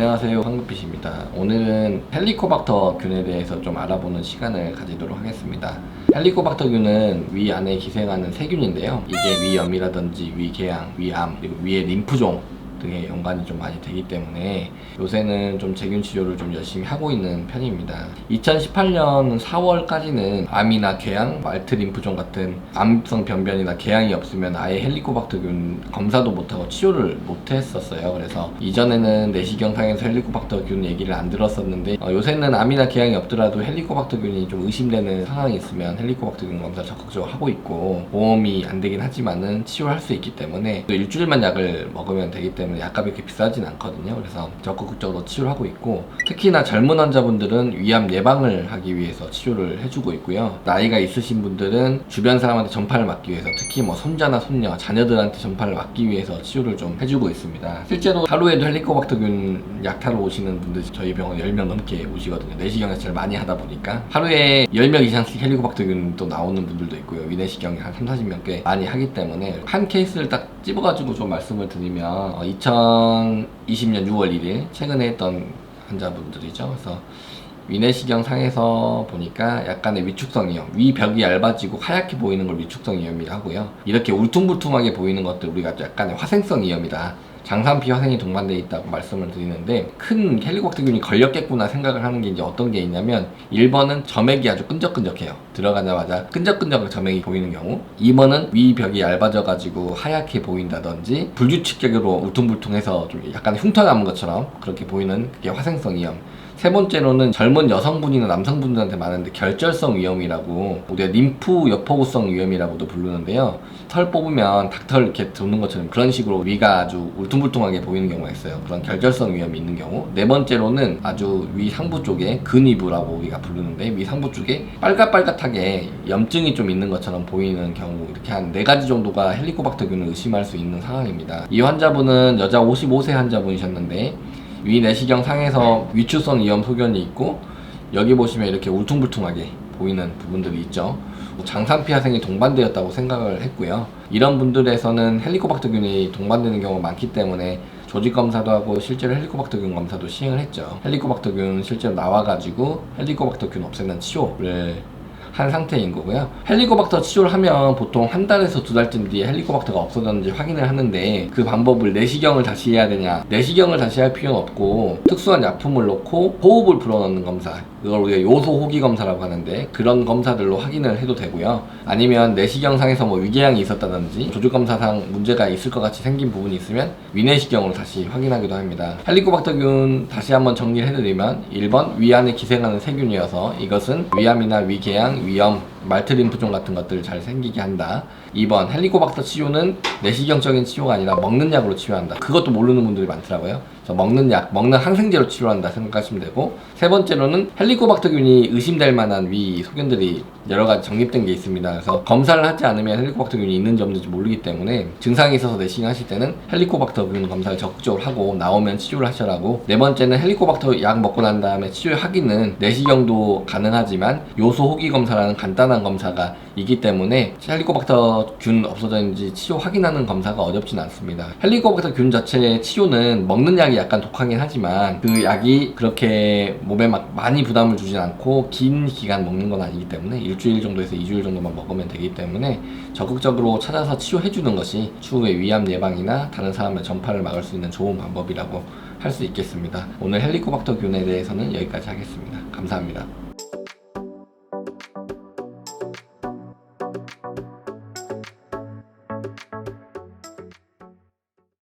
안녕하세요. 황급빛입니다. 오늘은 헬리코박터균에 대해서 좀 알아보는 시간을 가지도록 하겠습니다. 헬리코박터균은 위 안에 기생하는 세균인데요. 이게 위염이라든지 위궤양, 위암, 그리고 위의 림프종 등의 연관이 좀 많이 되기 때문에 요새는 좀 제균 치료를 좀 열심히 하고 있는 편입니다. 2018년 4월까지는 암이나 궤양, 말트 림프종 같은 암성 변변이나 궤양이 없으면 아예 헬리코박터균 검사도 못하고 치료를 못했었어요. 그래서 이전에는 내시경상에서 헬리코박터균 얘기를 안 들었었는데 어, 요새는 암이나 궤양이 없더라도 헬리코박터균이 좀 의심되는 상황이 있으면 헬리코박터균 검사 적극적으로 하고 있고 보험이 안 되긴 하지만은 치료할 수 있기 때문에 또 일주일만 약을 먹으면 되기 때문에 약값이 그렇게 비싸진 않거든요. 그래서 적극적으로 치료를 하고 있고 특히나 젊은 환자분들은 위암 예방을 하기 위해서 치료를 해주고 있고요. 나이가 있으신 분들은 주변 사람한테 전파를 막기 위해서 특히 뭐 손자나 손녀, 자녀들한테 전파를 막기 위해서 치료를 좀 해주고 있습니다. 실제로 하루에도 헬리코박터균 약타로 오시는 분들이 저희 병원 10명 넘게 오시거든요. 내시경에서 제일 많이 하다 보니까 하루에 10명 이상씩 헬리코박터균 또 나오는 분들도 있고요. 위내시경이 한 3, 40명 꽤 많이 하기 때문에 한 케이스를 딱 집어가지고 좀 말씀을 드리면 어, 2020년 6월 1일 최근에 했던 환자분들이죠. 그래서 위내시경 상에서 보니까 약간의 위축성 이염, 위벽이 얇아지고 하얗게 보이는 걸 위축성 이염이라 하고요. 이렇게 울퉁불퉁하게 보이는 것들 우리가 약간의 화생성 이염이다. 장산피 화생이 동반되어 있다고 말씀을 드리는데 큰 헬리콥터균이 걸렸겠구나 생각을 하는 게 이제 어떤 게 있냐면 1번은 점액이 아주 끈적끈적해요. 들어가자마자 끈적끈적 점액이 보이는 경우 2번은 위 벽이 얇아져 가지고 하얗게 보인다든지 불규칙적으로 울퉁불퉁해서 좀 약간 흉터 남은 것처럼 그렇게 보이는 그게 화생성 이염 세 번째로는 젊은 여성분이나 남성분들한테 많은데 결절성 위염이라고 우리가 림프 여포구성 위염이라고도 부르는데요. 털 뽑으면 닭털 이렇게 도는 것처럼 그런 식으로 위가 아주 울퉁불퉁하게 보이는 경우가 있어요. 그런 결절성 위염이 있는 경우. 네 번째로는 아주 위 상부 쪽에 근위부라고 우리가 부르는데 위 상부 쪽에 빨갛빨갛하게 염증이 좀 있는 것처럼 보이는 경우 이렇게 한 네 가지 정도가 헬리코박터균을 의심할 수 있는 상황입니다. 이 환자분은 여자 55세 환자분이셨는데 위 내시경 상에서 위추성 이염 소견이 있고 여기 보시면 이렇게 울퉁불퉁하게 보이는 부분들이 있죠. 장산피 화생이 동반되었다고 생각을 했고요. 이런 분들에서는 헬리코박터균이 동반되는 경우가 많기 때문에 조직 검사도 하고 실제로 헬리코박터균 검사도 시행을 했죠. 헬리코박터균 실제로 나와가지고 헬리코박터균 없애는 치료를 한 상태인 거고요. 헬리코박터 치료를 하면 보통 한 달에서 두 달쯤 뒤에 헬리코박터가 없어졌는지 확인을 하는데 그 방법을 내시경을 다시 해야 되냐? 내시경을 다시 할 필요는 없고 특수한 약품을 넣고 호흡을 불어넣는 검사 그걸 우리가 요소 호기 검사라고 하는데 그런 검사들로 확인을 해도 되고요. 아니면 내시경상에서 뭐 위궤양이 있었다든지 조직 검사상 문제가 있을 것 같이 생긴 부분이 있으면 위내시경으로 다시 확인하기도 합니다. 헬리코박터균 다시 한번 정리를 해드리면 1번 위안에 기생하는 세균이어서 이것은 위암이나 위궤양, 위염, 말트림프종 같은 것들을 잘 생기게 한다. 2번 헬리코박터 치료는 내시경적인 치료가 아니라 먹는 약으로 치료한다. 그것도 모르는 분들이 많더라고요. 그래서 먹는 약, 먹는 항생제로 치료한다 생각하시면 되고 세 번째로는 헬리 코박터균이 의심될 만한 위 소견들이 여러 가지 정립된 게 있습니다. 그래서 검사를 하지 않으면 헬리코박터균이 있는지 없는지 모르기 때문에 증상이 있어서 내시경 하실 때는 헬리코박터균 검사를 적극적으로 하고 나오면 치료를 하셔라고 네 번째는 헬리코박터 약 먹고 난 다음에 치료 하기는 내시경도 가능하지만 요소 호기 검사라는 간단한 검사가 있기 때문에 헬리코박터 균 없어졌는지 치료 확인하는 검사가 어렵진 않습니다. 헬리코박터 균 자체의 치료는 먹는 약이 약간 독하긴 하지만 그 약이 그렇게 몸에 막 많이 부담을 주진 않고 긴 기간 먹는 건 아니기 때문에 일주일 정도에서 2주일 정도만 먹으면 되기 때문에 적극적으로 찾아서 치료해 주는 것이 추후에 위암 예방이나 다른 사람의 전파를 막을 수 있는 좋은 방법이라고 할 수 있겠습니다. 오늘 헬리코박터 균에 대해서는 여기까지 하겠습니다. 감사합니다.